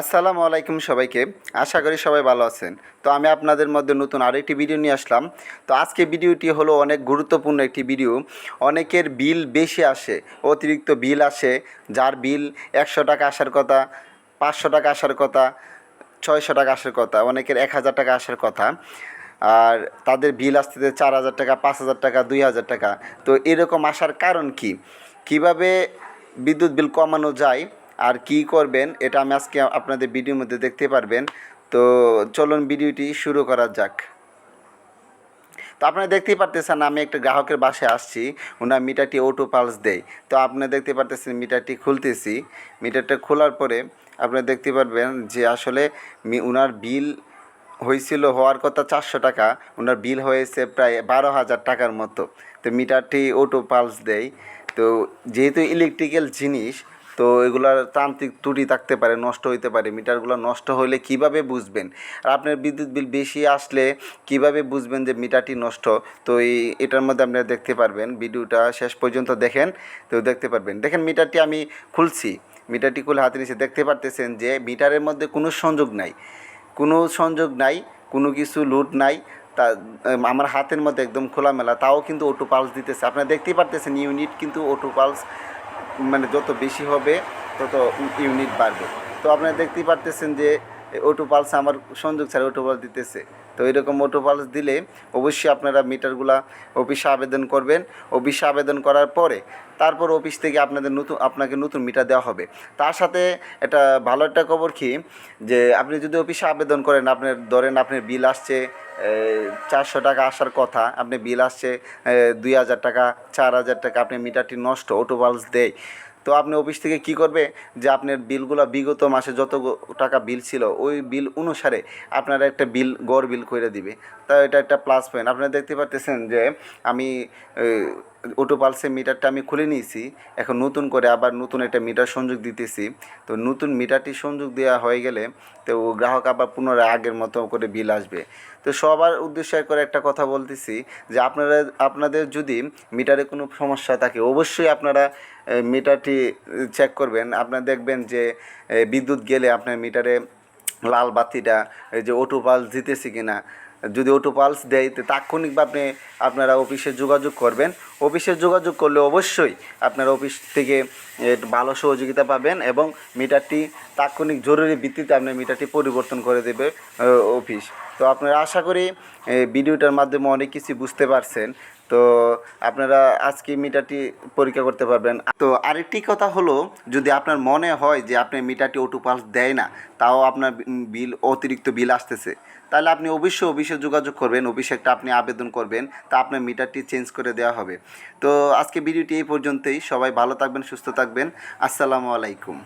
আসসালামু আলাইকুম সবাইকে। আশা করি সবাই ভালো আছেন। তো আমি আপনাদের মধ্যে নতুন আরেকটি ভিডিও নিয়ে আসলাম। তো আজকে ভিডিওটি হলো অনেক গুরুত্বপূর্ণ একটি ভিডিও। অনেকের বিল বেশি আসে, অতিরিক্ত বিল আসে, যার বিল একশো টাকা আসার কথা, পাঁচশো টাকা আসার কথা, ছয়শো টাকা আসার কথা, অনেকের এক হাজার টাকা আসার কথা। আর তাদের বিল আসতে চার হাজার টাকা, পাঁচ হাজার টাকা, দুই হাজার টাকা। তো এরকম আসার কারণ কি? কীভাবে বিদ্যুৎ বিল কমানো যায়? আর কি করবেন, এটা আমি আজকে আপনাদের ভিডিওর মধ্যে দেখতে পারবেন। তো চলুন ভিডিওটি শুরু করা যাক। তো আপনারা দেখতেই পারতেছেন আমি একটা গ্রাহকের বাসায় আসছি, ওনার মিটারটি অটো পালস দেয়। তো আপনারা দেখতে পারতেছেন মিটারটি খুলতেছি। মিটারটা খোলার পরে আপনারা দেখতে পারবেন যে আসলে ওনার বিল হয়েছিল হওয়ার কথা চারশো টাকা, ওনার বিল হয়েছে প্রায় বারো হাজার টাকার মতো। তো মিটারটি অটো পালস দেয়। তো যেহেতু ইলেকট্রিক্যাল জিনিস তো এগুলার তান্ত্রিক ত্রুটি থাকতে পারে, নষ্ট হইতে পারে, মিটারগুলো নষ্ট হলে কীভাবে বুঝবেন? আর আপনার বিদ্যুৎ বিল বেশি আসলে কীভাবে বুঝবেন যে মিটারটি নষ্ট? তো এই, এটার মধ্যে আপনারা দেখতে পারবেন, ভিডিওটা শেষ পর্যন্ত দেখেন, তো দেখতে পারবেন। দেখেন, মিটারটি আমি খুলছি, মিটারটি খুলে হাতে নিচে দেখতে পারতেছেন যে মিটারের মধ্যে কোনো সংযোগ নাই। কোনো সংযোগ নাই, কোনো কিছু লুট নাই, তা আমার হাতের মধ্যে একদম খোলামেলা, তাও কিন্তু অটো পালস দিতেছে। আপনারা দেখতেই পারতেছেন ইউনিট কিন্তু অটো পালস মানে যত বেশি হবে, তত ইউনিট বাড়বে। তো আপনারা দেখতেই পারতেছেন যে অটো পালস আমার সংযোগ ছাড়া অটো পালস দিতেছে। তো এরকম অটো পালস দিলে অবশ্যই আপনারা মিটারগুলা অফিসে আবেদন করবেন। অফিসে আবেদন করার পরে, তারপর অফিস থেকে আপনাদের নতুন, আপনাকে নতুন মিটার দেওয়া হবে। তার সাথে এটা ভালো একটা খবর কি, যে আপনি যদি অফিসে আবেদন করেন, আপনার ধরেন আপনার বিল আসছে চারশো টাকা আসার কথা। আপনি বিল আসছে দুই হাজার টাকা, চার হাজার টাকা আপনি মিটারটি নষ্ট অটো পালস দেয়। তো আপনি অফিস থেকে কি করবে? যে আপনার বিলগুলো বিগত মাসে যত টাকা বিল ছিল ওই বিল অনুসারে আপনারা একটা বিল গড় বিল করে দিবে। তা এটা একটা প্লাস পয়েন্ট আপনারা দেখতে পারতেছেন যে আমি অটো পালসের মিটারটা আমি খুলে নিয়েছি। এখন নতুন করে আবার নতুন একটা মিটার সংযোগ দিতেছি। তো নতুন মিটারটি সংযোগ দেওয়া হয়ে গেলে তো গ্রাহক আবার পুনরায় আগের মতো করে বিল আসবে। তো সবার উদ্দেশ্যে করে একটা কথা বলতেছি যে আপনারা আপনাদের যদি মিটারে কোনো সমস্যা থাকে অবশ্যই আপনারা এ, মিটারটি চেক করবেন। আপনারা দেখবেন যে বিদ্যুৎ গেলে আপনার মিটারে লাল বাতিটা, এই যে অটো পালস দিতেছে কি না যদি অটো পালস দেয় তাৎক্ষণিকভাবে আপনি, আপনারা অফিসে যোগাযোগ করবেন। অফিসে যোগাযোগ করলে অবশ্যই আপনারা অফিস থেকে ভালো সহযোগিতা পাবেন এবং মিটারটি তাৎক্ষণিক জরুরি ভিত্তিতে আপনার মিটারটি পরিবর্তন করে দেবে অফিস তো আপনারা আশা করি ভিডিওটার মাধ্যমে অনেক কিছু বুঝতে পারছেন। তো আপনারা আজকে মিটারটি পরীক্ষা করতে পারবেন। তো আরেকটি কথা হলো, যদি আপনার মনে হয় যে আপনার মিটারটি অটো পালস দেয় না, তাও আপনার বিল, অতিরিক্ত বিল আসতেছে, তাহলে আপনি অবশ্যই অফিসে যোগাযোগ করবেন, অফিসে একটা আপনি আবেদন করবেন, তা আপনার মিটারটি চেঞ্জ করে দেওয়া হবে। তো আজকে ভিডিওটি এই পর্যন্তই, সবাই ভালো থাকবেন, সুস্থ থাকবেন, আসসালামু আলাইকুম।